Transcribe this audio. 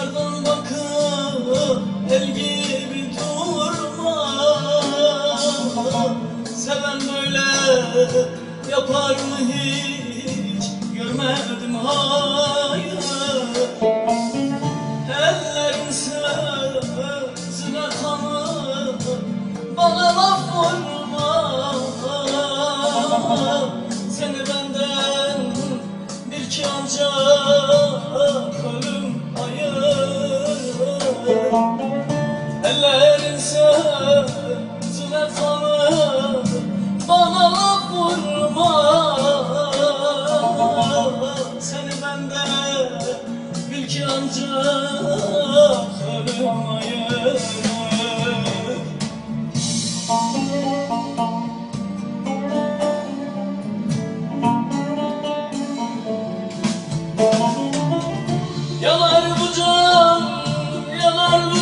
Ardın bakıp el gibi durma. Seven böyle yapar mı hiç? Ellerin sen yüzüne kalır Bana laf vurma Seni bende bil ki ancak ölüm Yalan